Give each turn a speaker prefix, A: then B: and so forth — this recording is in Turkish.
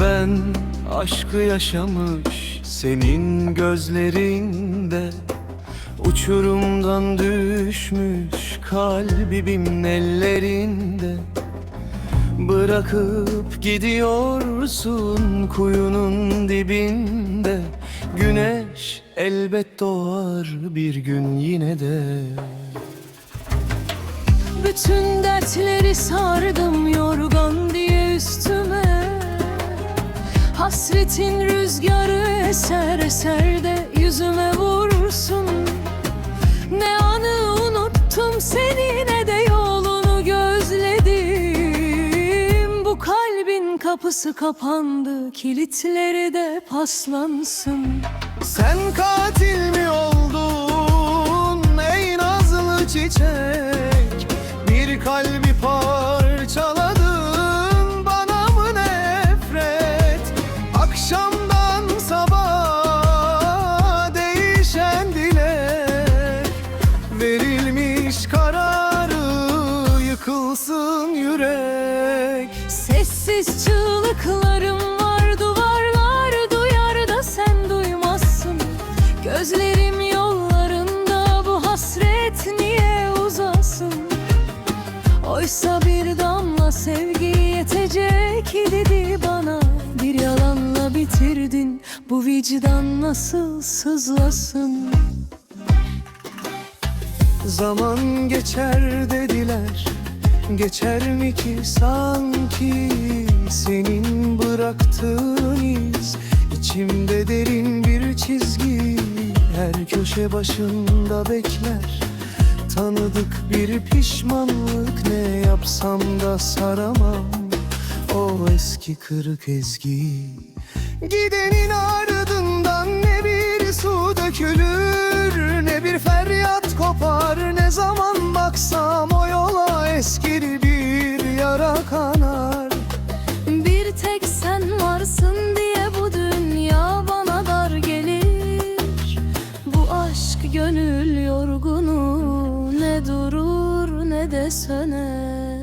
A: Ben aşkı yaşamış senin gözlerinde Uçurumdan düşmüş kalbimin ellerinde. Bırakıp gidiyorsun kuyunun dibinde. Güneş elbet doğar bir gün yine de.
B: Bütün dertleri sardım yorgan Hasretin rüzgarı eser eser de yüzüme vursun. Ne anı unuttum seni ne de yolunu gözledim. Bu kalbin kapısı kapandı kilitleri de paslansın.
A: Sen katil mi oldun ey nazlı çiçek Verilmiş kararı yıkılsın yürek.
B: Sessiz çığlıklarım var duvarlar duyar da sen duymazsın. Gözlerim yollarında bu hasret niye uzasın Oysa bir damla sevgi yetecek dedi bana. Bir yalanla bitirdin bu vicdan nasıl sızlasın
A: Zaman geçer dediler. Geçer mi ki sanki Senin bıraktığın iz? İçimde derin bir çizgi Her köşe başında bekler. Tanıdık bir pişmanlık Ne yapsam da saramam. O eski kırık ezgi Gidenin ardından ne
B: tek sen varsın diye bu dünya bana dar gelir. Bu aşk gönül yorgunu ne durur ne de söner